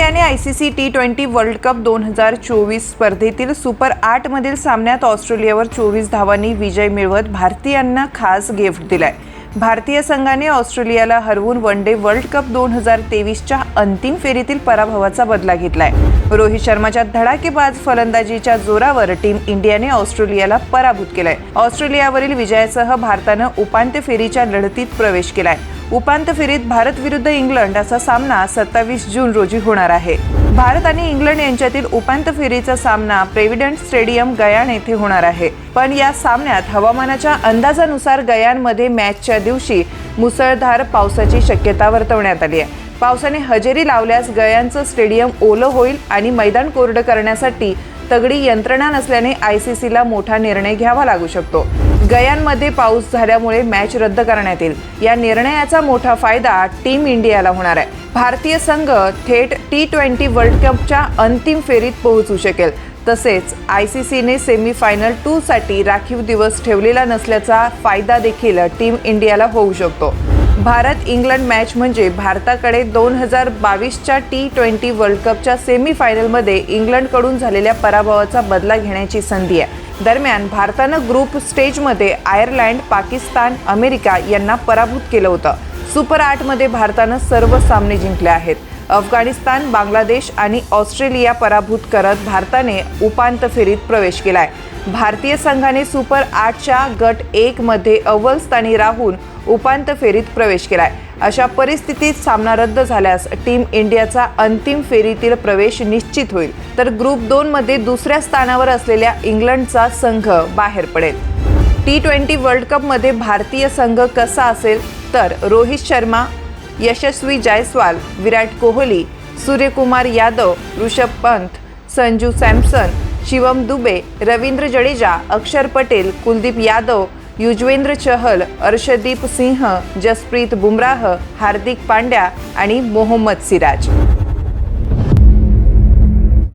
इंडियाने I C C T twenty world cup दोन हजार चोवीस स्पर्धेतील सुपर आठमधील सामन्यात ऑस्ट्रेलियावर चोवीस धावांनी विजय मिळवत भारतीयांना खास गिफ्ट दिलाय. भारतीय संघाने ऑस्ट्रेलियाला हरवून वन डे वर्ल्ड कप दोन हजार तेवीसच्या अंतिम फेरीतील पराभवाचा बदला घेतलाय. रोहित शर्माच्या धडाकेबाज फलंदाजीच्या जोरावर टीम इंडियाने ऑस्ट्रेलियाला पराभूत केलाय. ऑस्ट्रेलियावरील विजयासह भारतानं उपांत्य फेरीच्या लढतीत प्रवेश केलाय. उपांत्य फेरीत भारत विरुद्ध इंग्लंड असा सामना सत्तावीस जून रोजी होणार आहे. भारत आणि इंग्लंड यांच्यातील उपांत्य फेरीचा सामना प्रेव्हिडंट स्टेडियम गयान येथे होणार आहे. पण या सामन्यात हवामानाच्या अंदाजानुसार गयानमध्ये मॅचच्या दिवशी मुसळधार पावसाची शक्यता वर्तवण्यात आली आहे. पावसाने हजेरी लावल्यास गयांचं स्टेडियम ओलं होईल आणि मैदान कोरडं करण्यासाठी तगडी यंत्रणा नसल्याने आय सी सीला मोठा निर्णय घ्यावा लागू शकतो. गयांमध्ये पाऊस झाल्यामुळे मॅच रद्द करण्यात येईल. या निर्णयाचा मोठा फायदा टीम इंडियाला होणार आहे. भारतीय संघ थेट टी ट्वेंटी वर्ल्ड कपच्या अंतिम फेरीत पोहोचू शकेल. तसेच आय सी सीने सेमीफायनल टू साठी राखीव दिवस ठेवलेला नसल्याचा फायदा देखील टीम इंडियाला होऊ शकतो. भारत इंग्लंड मॅच म्हणजे भारताकडे दोन हजार बावीसच्या टी ट्वेंटी वर्ल्ड कपच्या सेमीफायनलमध्ये इंग्लंडकडून झालेल्या पराभवाचा बदला घेण्याची संधी आहे. दरम्यान भारतानं ग्रुप स्टेजमध्ये आयर्लंड पाकिस्तान अमेरिका यांना पराभूत केलं होतं. सुपर आठमध्ये भारतानं सर्व सामने जिंकले आहेत. अफगाणिस्तान बांगलादेश आणि ऑस्ट्रेलिया पराभूत करत भारताने उपांत्य फेरीत प्रवेश केलाय. भारतीय संघाने सुपर आठच्या गट एकमध्ये अव्वल स्थानी राहून उपांत्य फेरीत प्रवेश केलाय. अशा परिस्थितीत सामना रद्द झाल्यास टीम इंडियाचा अंतिम फेरीतील प्रवेश निश्चित होईल. तर ग्रुप दोनमध्ये दुसऱ्या स्थानावर असलेल्या इंग्लंडचा संघ बाहेर पडेल. टी ट्वेंटी वर्ल्ड कपमध्ये भारतीय संघ कसा असेल? तर रोहित शर्मा यशस्वी जायस्वाल विराट कोहली सूर्यकुमार यादव ऋषभ पंत संजू सॅमसन शिवम दुबे रवींद्र जडेजा अक्षर पटेल कुलदीप यादव युजवेंद्र चहल अर्षदीप सिंह जसप्रीत बुमराह हार्दिक पांड्या आणि मोहम्मद सिराज.